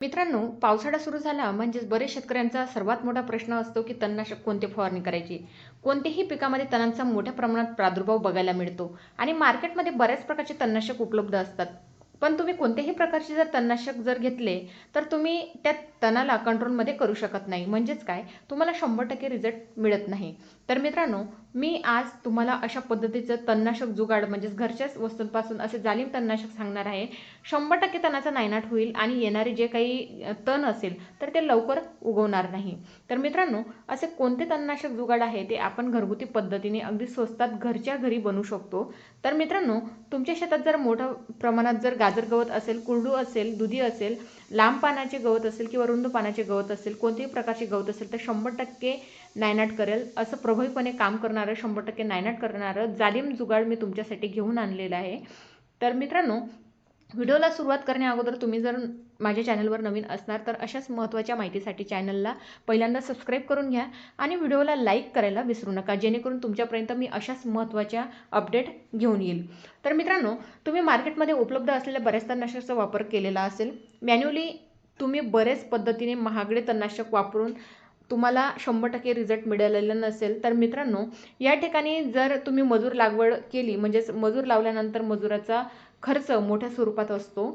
मित्रांनो पावसाळा सुरू झाला म्हणजेच बरेच शेतकऱ्यांचा सर्वात मोठा प्रश्न असतो की तणनाशक कोणते फवारणी करायची? कोणत्याही पिकामध्ये तणांचा मोठ्या प्रमाणात प्रादुर्भाव बघायला मिळतो आणि मार्केटमध्ये बऱ्याच प्रकारचे तणनाशक उपलब्ध असतात. पण तुम्ही कोणत्याही प्रकारचे जर तणनाशक जर घेतले तर तुम्ही त्या तणाला कंट्रोलमध्ये करू शकत नाही. म्हणजेच काय? तुम्हाला शंभर टक्के रिझल्ट मिळत नाही. तर मित्रांनो मी आज तुम्हाला अशा पद्धतीचं तणनाशक जुगाड म्हणजेच घरच्याच वस्तूंपासून असे जालीम तणनाशक सांगणार आहे. शंभर टक्के तणाचा नायनाट होईल आणि येणारे जे काही तण असेल तर ते लवकर उगवणार नाही. तर मित्रांनो असे कोणते तणनाशक जुगाड आहे ते आपण घरगुती पद्धतीने अगदी स्वस्तात घरच्या घरी बनवू शकतो? तर मित्रांनो तुमच्या शेतात जर मोठ्या प्रमाणात जर गाजर गवत असेल कुरडू असेल दुधी असेल लांब पानाचे गवत असेल किंवा रुंद पानाचे गवत असेल कोणत्याही प्रकारचे गवत असेल तर शंभर टक्के नायनाट करेल. असं प्रभावीपणे काम करणारं शंभर टक्के नायनाट करणारं जालिम जुगाड मी तुमच्यासाठी घेऊन आणलेलं आहे. तर मित्रांनो व्हिडिओला सुरुवात करण्या अगोदर तुम्ही जर माझ्या चॅनलवर नवीन असणार तर अशाच महत्त्वाच्या माहितीसाठी चॅनलला पहिल्यांदा सबस्क्राईब करून घ्या आणि व्हिडिओला लाईक करायला विसरू नका. जेणेकरून तुमच्यापर्यंत मी अशाच महत्त्वाच्या अपडेट घेऊन येईल. तर मित्रांनो तुम्ही मार्केटमध्ये उपलब्ध असलेल्या बऱ्याच तणनाशकाचा वापर केलेला असेल. मॅन्युअली तुम्ही बरेच पद्धतीने महागडे तणनाशक वापरून तुम्हाला शंभर टक्के रिझल्ट मिळालेलं नसेल. तर मित्रांनो या ठिकाणी जर तुम्ही मजूर लागवड केली म्हणजेच मजूर लावल्यानंतर मजुराचा खर्च मोठ्या स्वरूपात असतो.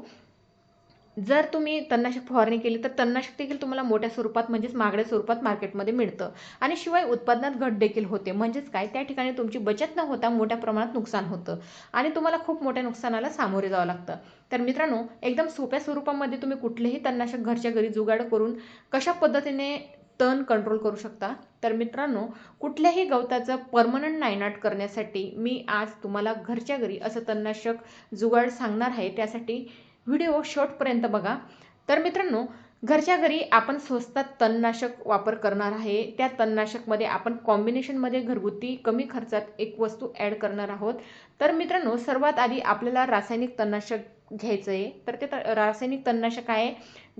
जर तुम्ही तणनाशक फवारणी केली तर तणनाशक देखील तुम्हाला मोठ्या स्वरूपात म्हणजेच मागड्या स्वरूपात मार्केटमध्ये मिळतं. आणि शिवाय उत्पादनात घट देखील होते. म्हणजेच काय? त्या ठिकाणी तुमची बचत न होता मोठ्या प्रमाणात नुकसान होतं. आणि तुम्हाला खूप मोठ्या नुकसानाला सामोरे जावं लागतं. तर मित्रांनो एकदम सोप्या स्वरूपामध्ये तुम्ही कुठलेही तणनाशक घरच्या घरी जुगाड करून कशा पद्धतीने तण कंट्रोल करू शकता? तर मित्रांनो कुठल्याही गवताचं परमनंट नायनाट करण्यासाठी मी आज तुम्हाला घरच्या घरी असं तणनाशक जुगाड सांगणार आहे. त्यासाठी व्हिडिओ शॉर्टपर्यंत बघा. तर मित्रांनो घरच्या घरी आपण स्वस्तात तणनाशक वापर करणार आहे. त्या तणनाशकमध्ये आपण कॉम्बिनेशनमध्ये घरगुती कमी खर्चात एक वस्तू ॲड करणार आहोत. तर मित्रांनो सर्वात आधी आपल्याला रासायनिक तणनाशक घ्यायचं आहे तर ते रासायनिक तणनाशक आहे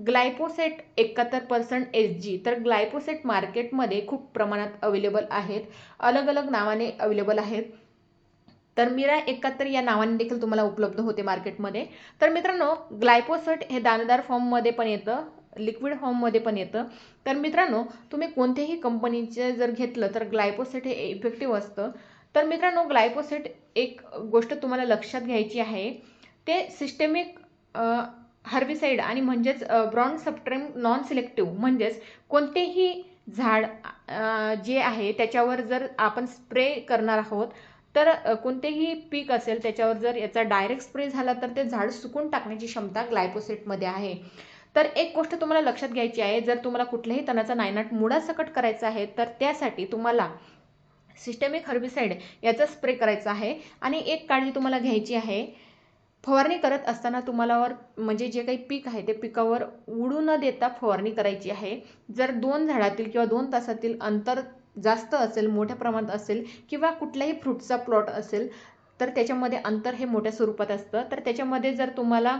ग्लायपोसेट एकाहत्तर पर्सेंट एस जी तर ग्लायपोसेट मार्केटमध्ये खूप प्रमाणात अवेलेबल आहेत. अलग अलग नावाने अवेलेबल आहेत. तर मीरा एकाहत्तर या नावाने देखील तुम्हाला उपलब्ध होते मार्केटमध्ये. तर मित्रांनो ग्लायपोसेट हे दाणेदार फॉर्ममध्ये पण येतं लिक्विड फॉर्ममध्ये पण येतं. तर मित्रांनो तुम्ही कोणत्याही कंपनीचे जर घेतलं तर ग्लायपोसेट हे इफेक्टिव्ह असतं. तर मित्रांनो ग्लायपोसेट एक गोष्ट तुम्हाला लक्षात घ्यायची आहे. ते सिस्टेमिक हर्बिसाईड आणि म्हणजेच ब्रॉन्ड सबट्रेम नॉन सिलेक्टिव्ह म्हणजेच कोणतेही झाड जे आहे त्याच्यावर जर आपण स्प्रे करणार आहोत तर कोणतेही पीक असेल त्याच्यावर जर याचा डायरेक्ट स्प्रे झाला तर ते झाड सुकून टाकण्याची क्षमता ग्लायपोसेटमध्ये आहे. तर एक गोष्ट तुम्हाला लक्षात घ्यायची आहे जर तुम्हाला कुठल्याही तणाचा नायनाट मुळासकट करायचा आहे तर त्यासाठी तुम्हाला सिस्टेमिक हर्बिसाईड याचा स्प्रे करायचा आहे. आणि एक काळजी तुम्हाला घ्यायची आहे फवारणी करत असताना तुम्हाला वर म्हणजे जे काही पीक आहे ते पिकावर उडू न देता फवारणी करायची आहे. जर दोन झाडातील किंवा दोन तासातील अंतर जास्त असेल मोठ्या प्रमाणात असेल किंवा कुठल्याही फ्रूटचा प्लॉट असेल तर त्याच्यामध्ये अंतर हे मोठ्या स्वरूपात असतं. तर त्याच्यामध्ये जर तुम्हाला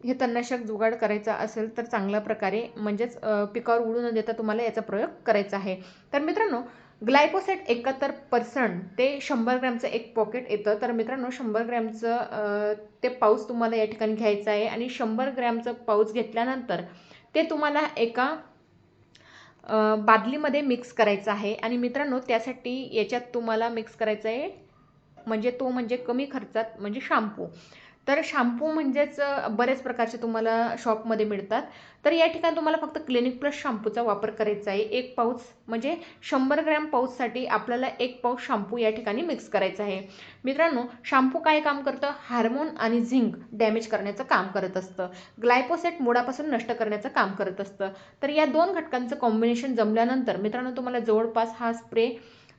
हे तणनाशक जुगाड करायचा असेल तर चांगल्या प्रकारे म्हणजेच पिकावर उडू न देता तुम्हाला याचा प्रयोग करायचा आहे. तर मित्रांनो ग्लायपोसेट एकाहत्तर पर्सेंट ते शंभर ग्रॅमचं एक पॉकेट येतं. तर मित्रांनो शंभर ग्रॅमचं ते पाऊच तुम्हाला या ठिकाणी घ्यायचं आहे आणि शंभर ग्रॅमचं पाऊच घेतल्यानंतर ते तुम्हाला एका बादलीमध्ये मिक्स करायचं आहे. आणि मित्रांनो त्यासाठी याच्यात तुम्हाला मिक्स करायचं आहे म्हणजे तो म्हणजे कमी खर्चात म्हणजे शाम्पू तर शाम्पू म्हणजेच बऱ्याच प्रकारचे तुम्हाला शॉपमध्ये मिळतात. तर या ठिकाणी तुम्हाला फक्त क्लिनिक प्लस शॅम्पूचा वापर करायचा आहे. एक पाऊच म्हणजे शंभर ग्रॅम पाऊचसाठी आपल्याला एक पाऊच शाम्पू या ठिकाणी मिक्स करायचा आहे. मित्रांनो शाम्पू काय काम करतं? हार्मोन आणि झिंक डॅमेज करण्याचं काम करत असतं. ग्लायपोसेट मुळापासून नष्ट करण्याचं काम करत असतं. तर या दोन घटकांचं कॉम्बिनेशन जमल्यानंतर मित्रांनो तुम्हाला जवळपास हा स्प्रे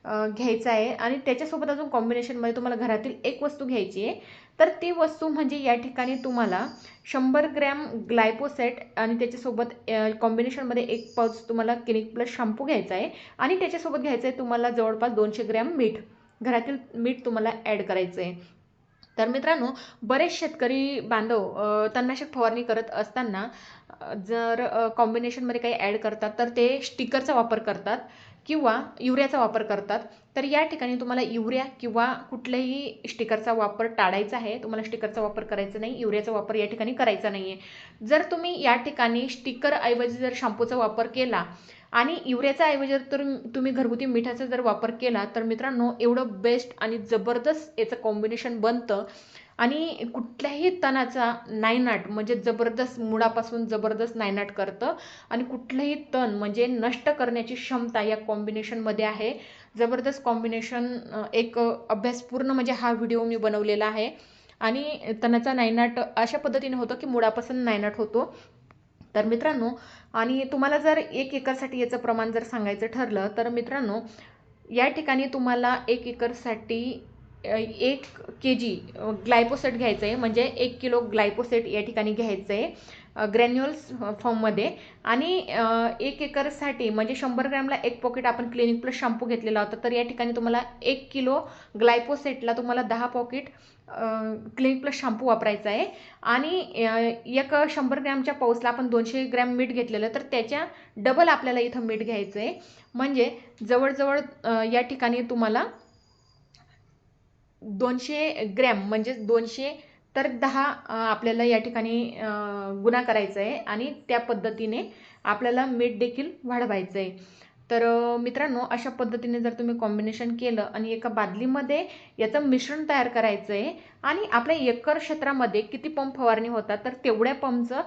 घ्यायचा आहे. आणि त्याच्यासोबत अजून कॉम्बिनेशनमध्ये तुम्हाला घरातील एक वस्तू घ्यायची आहे. तर ती वस्तू म्हणजे या ठिकाणी तुम्हाला शंभर ग्रॅम ग्लायपोसेट आणि त्याच्यासोबत कॉम्बिनेशनमध्ये एक पाऊच तुम्हाला क्लिनिक प्लस शॅम्पू घ्यायचा आहे. आणि त्याच्यासोबत घ्यायचं आहे तुम्हाला जवळपास दोनशे ग्रॅम मीठ. घरातील मीठ तुम्हाला ॲड करायचं आहे तर मित्रांनो बरेच शेतकरी बांधव तणनाशक फवारणी करत असताना जर कॉम्बिनेशनमध्ये काही ॲड करतात तर ते स्टिकरचा वापर करतात. किंवा युरियाचा वापर करतात तर या ठिकाणी तुम्हाला युरिया किंवा कुठल्याही स्टिकरचा वापर टाळायचा आहे. तुम्हाला स्टिकरचा वापर करायचा नाही युरियाचा वापर या ठिकाणी करायचा नाही आहे जर तुम्ही या ठिकाणी स्टिकरऐवजी जर शॅम्पूचा वापर केला आणि युरियाचा ऐवजी जर तर तुम्ही घरगुती मिठाचा जर वापर केला तर मित्रांनो एवढं बेस्ट आणि जबरदस्त याचं कॉम्बिनेशन बनतं. आणि कुठल्याही तणाचा नायनाट म्हणजे जबरदस्त मुळापासून जबरदस्त नायनाट करतं आणि कुठलंही तण म्हणजे नष्ट करण्याची क्षमता या कॉम्बिनेशनमध्ये आहे. जबरदस्त कॉम्बिनेशन एक अभ्यासपूर्ण म्हणजे हा व्हिडिओ मी बनवलेला आहे. आणि तणाचा नायनाट अशा पद्धतीने होतो की मुळापासून नायनाट होतो. तर मित्रांनो आणि तुम्हाला जर एक एकरसाठी याचं प्रमाण जर सांगायचं ठरलं तर मित्रांनो या ठिकाणी तुम्हाला एक एकरसाठी एक के जी ग्लायपोसेट घ्यायचं आहे म्हणजे एक किलो ग्लायपोसेट या ठिकाणी घ्यायचं आहे ग्रॅन्युअल्स फॉर्ममध्ये. आणि एक एकरसाठी म्हणजे शंभर ग्रॅमला एक पॉकेट आपण क्लिनिक प्लस शॅम्पू घेतलेला होता तर या ठिकाणी तुम्हाला एक किलो ग्लायपोसेटला तुम्हाला दहा पॉकेट क्लिनिक प्लस शॅम्पू वापरायचा आहे आणि एक शंभर ग्रॅमच्या पाऊसला आपण दोनशे ग्रॅम मीठ घेतलेलं तर त्याच्या डबल आपल्याला इथं मीठ घ्यायचं आहे म्हणजे जवळजवळ या ठिकाणी तुम्हाला दोनशे ग्रॅम म्हणजेच दोनशे तर दहा आपल्याला या ठिकाणी गुन्हा करायचा आहे आणि त्या पद्धतीने आपल्याला मीठ देखील वाढवायचं आहे तर मित्रांनो अशा पद्धतीने जर तुम्ही कॉम्बिनेशन केलं आणि एका बादलीमध्ये याचं मिश्रण तयार करायचं आहे आणि आपल्या एकर क्षेत्रामध्ये किती पंप फवारणी होतात तर तेवढ्या पंपचं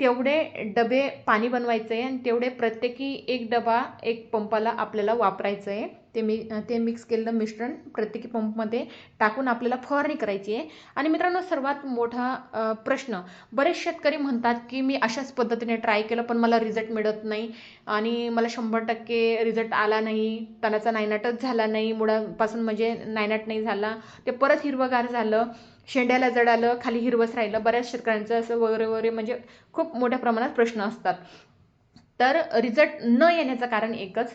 तेवढे डबे पाणी बनवायचं आहे आणि तेवढे प्रत्येकी एक डबा एक पंपाला आपल्याला वापरायचं आहे ते मी ते मिक्स केलेलं मिश्रण प्रत्येकी पंपमध्ये टाकून आपल्याला फवारणी करायची आहे. आणि मित्रांनो सर्वात मोठा प्रश्न बरेच शेतकरी म्हणतात की मी अशाच पद्धतीने ट्राय केलं पण मला रिझल्ट मिळत नाही. आणि मला शंभर टक्के रिझल्ट आला नाही. तणाचा नायनाटच झाला नाही. मुळापासून म्हणजे नायनाट नाही झाला. ते परत हिरवगार झालं. शेंड्याला जड आलं खाली हिरवस राहिलं बऱ्याच शेतकऱ्यांचं असं वगैरे वगैरे म्हणजे खूप मोठ्या प्रमाणात प्रश्न असतात. तर रिझल्ट न येण्याचं कारण एकच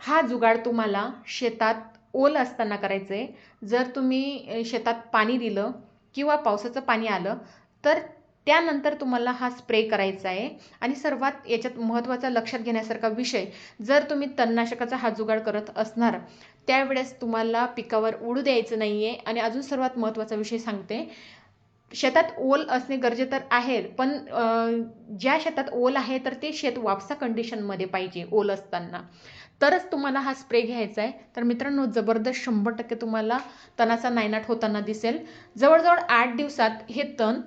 हा जुगाड तुम्हाला शेतात ओल असताना करायचं आहे जर तुम्ही शेतात पाणी दिलं किंवा पावसाचं पाणी आलं तर त्यानंतर तुम्हाला हा स्प्रे करायचा आहे. आणि सर्वात याच्यात महत्त्वाचा लक्षात घेण्यासारखा विषय जर तुम्ही तणनाशकाचा हा जुगाड करत असणार त्यावेळेस तुम्हाला पिकावर उडू द्यायचं नाही आहे आणि अजून सर्वात महत्त्वाचा विषय सांगते. शेतात ओल असणे गरजे तर आहे पण ज्या शेतात ओल आहे तर ते शेत वापसा कंडिशनमध्ये पाहिजे ओल असताना. तरच तुम्हाला हा स्प्रे घ्यायचा आहे. तर मित्रांनो जबरदस्त शंभर टक्के तुम्हाला तणाचा नायनाट होताना दिसेल. जवळजवळ आठ दिवसात हे तण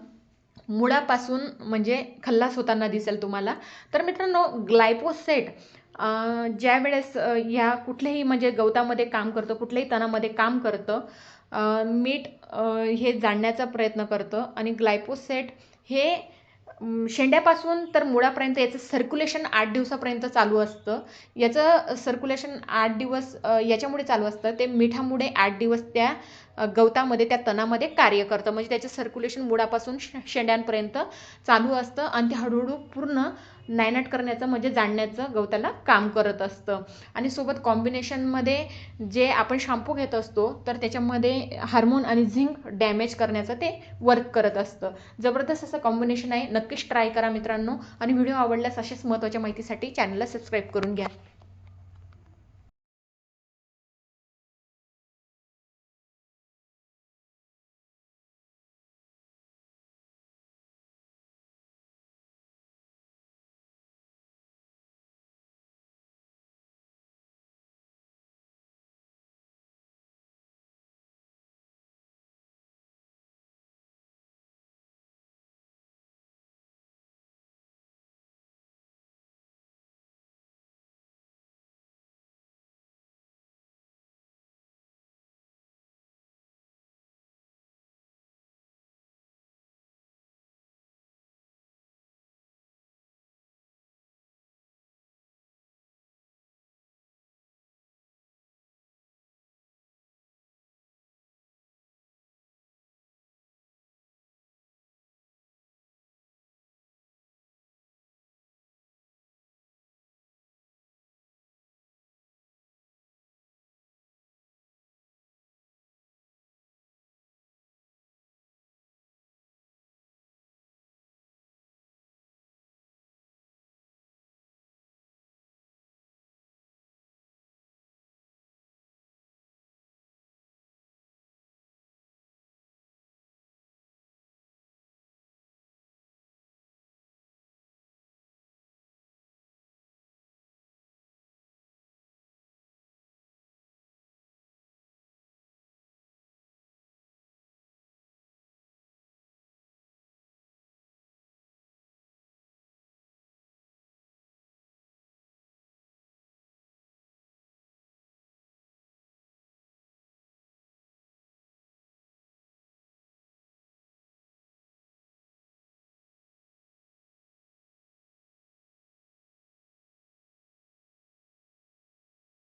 मुळापासून म्हणजे खल्लास होताना दिसेल तुम्हाला. तर मित्रांनो ग्लायपोसेट ज्या वेळेस ह्या कुठल्याही म्हणजे गवतामध्ये काम करतं कुठल्याही तणामध्ये काम करतं मीठ हे जाणण्याचा प्रयत्न करतं आणि ग्लायपोसेट हे शेंड्यापासून तर मुळापर्यंत याचं सर्क्युलेशन आठ दिवसापर्यंत चालू असतं. याचं सर्क्युलेशन आठ दिवस याच्यामुळे चालू असतं. ते मिठामुळे आठ दिवस त्या गवतामध्ये त्या तणामध्ये कार्य करतं. म्हणजे त्याचं सर्क्युलेशन मुळापासून शेंड्यांपर्यंत चालू असतं आणि ते हळूहळू पूर्ण नायनाट करण्याचं म्हणजे जाणण्याचं गवताला काम करत असतं. आणि सोबत कॉम्बिनेशनमध्ये जे आपण शॅम्पू घेत असतो तर त्याच्यामध्ये हार्मोन आणि झिंक डॅमेज करण्याचं ते वर्क करत असतं. जबरदस्त असं कॉम्बिनेशन आहे. नक्कीच ट्राय करा मित्रांनो. आणि व्हिडिओ आवडल्यास अशाच महत्त्वाच्या माहितीसाठी चॅनलला सबस्क्राईब करून घ्या.